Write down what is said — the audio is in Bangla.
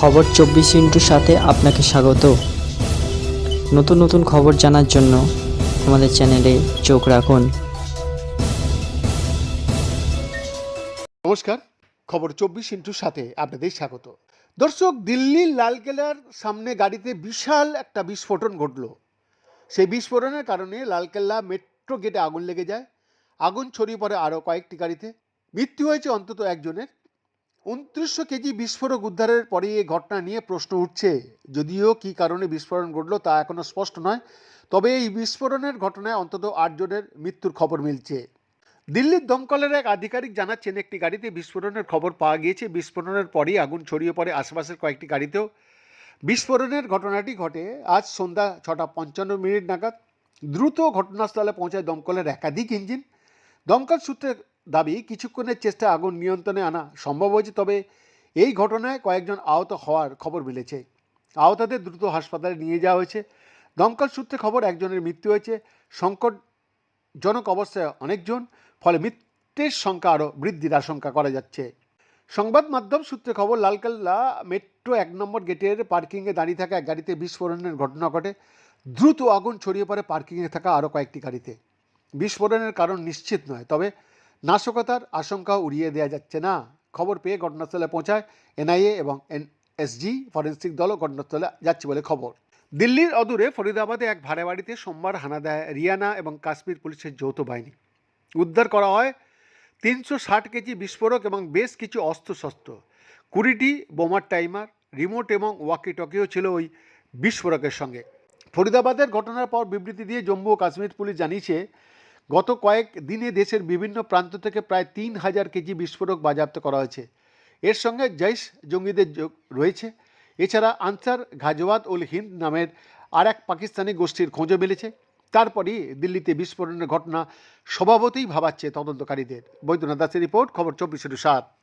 খবর চব্বিশ ইন্টুর সাথে আপনাকে স্বাগত। নতুন নতুন খবর জানার জন্য আমাদের চ্যানেলে চোখ রাখুন। নমস্কার, খবর চব্বিশ ইন্টুর সাথে আপনাদের স্বাগত। দর্শক, দিল্লির লালকেল্লার সামনে গাড়িতে বিশাল একটা বিস্ফোরণ ঘটলো। সেই বিস্ফোরণের কারণে লালকেল্লা মেট্রো গেটে আগুন লেগে যায়। আগুন ছড়িয়ে পড়ে আরও কয়েকটি গাড়িতে। মৃত্যু হয়েছে অন্তত একজনের। উনত্রিশশো কেজি বিস্ফোরক উদ্ধারের পরে এই ঘটনা নিয়ে প্রশ্ন উঠছে। যদিও কী কারণে বিস্ফোরণ ঘটলো তা এখনও স্পষ্ট নয়, তবে এই বিস্ফোরণের ঘটনায় অন্তত আটজনের মৃত্যুর খবর মিলছে। দিল্লির দমকলের এক আধিকারিক জানাচ্ছেন, একটি গাড়িতে বিস্ফোরণের খবর পাওয়া গিয়েছে। বিস্ফোরণের পরেই আগুন ছড়িয়ে পড়ে আশেপাশের কয়েকটি গাড়িতেও। বিস্ফোরণের ঘটনাটি ঘটে আজ সন্ধ্যা ছটা পঞ্চান্ন মিনিট নাগাদ। দ্রুত ঘটনাস্থলে পৌঁছায় দমকলের একাধিক ইঞ্জিন। দমকল সূত্রে দাবি, কিছুক্ষণের চেষ্টায় আগুন নিয়ন্ত্রণে আনা সম্ভব হয়েছে, তবে এই ঘটনায় কয়েকজন আহত হওয়ার খবর মিলেছে। আহতদের দ্রুত হাসপাতালে নিয়ে যাওয়া হয়েছে। দমকল সূত্রে খবর, একজনের মৃত্যু হয়েছে। সংকটজনক অবস্থায় অনেকজন, ফলে মৃত্যুর সংখ্যা আরও বৃদ্ধির আশঙ্কা করা যাচ্ছে। সংবাদ মাধ্যম সূত্রে খবর, লালকেল্লা মেট্রো এক নম্বর গেটের পার্কিংয়ে দাঁড়িয়ে থাকা এক গাড়িতে বিস্ফোরণের ঘটনা ঘটে। দ্রুত আগুন ছড়িয়ে পড়ে পার্কিংয়ে থাকা আরও কয়েকটি গাড়িতে। বিস্ফোরণের কারণ নিশ্চিত নয়, তবে নাশকতার আশঙ্কা উড়িয়ে দেওয়া যাচ্ছে না। খবর পেয়ে ঘটনাস্থলে পৌঁছায় এনআইএ এবং এনএসজি ফরেন্সিক দলও ঘটনাস্থলে যাচ্ছে বলে খবর। দিল্লির অদূরে ফরিদাবাদে এক ভাড়া বাড়িতে সোমবার হানা দেয় রিয়ানা এবং কাশ্মীর পুলিশের যৌথ বাহিনী। উদ্ধার করা হয় তিনশো ষাট কেজি বিস্ফোরক এবং বেশ কিছু অস্ত্রশস্ত্র। কুড়িটি বোমার টাইমার, রিমোট এবং ওয়াকি টকিও ছিল ওই বিস্ফোরকের সঙ্গে। ফরিদাবাদের ঘটনার পর বিবৃতি দিয়ে জম্মু ও কাশ্মীর পুলিশ জানিয়েছে গত কয়েক দিনে দেশের বিভিন্ন প্রান্ত থেকে প্রায় তিন হাজার কেজি বিস্ফোরক বাজেয়াপ্ত করা হয়েছে। এর সঙ্গে জৈশ জঙ্গিদের যোগ রয়েছে। এছাড়া আনসার ঘাজওয়াত উল হিন্দ নামের আর এক পাকিস্তানি গোষ্ঠীর খোঁজও মিলেছে। তারপরই দিল্লিতে বিস্ফোরণের ঘটনা স্বভাবতই ভাবাচ্ছে তদন্তকারীদের। বৈদ্যনাথ দাসের রিপোর্ট, খবর চব্বিশের সাত।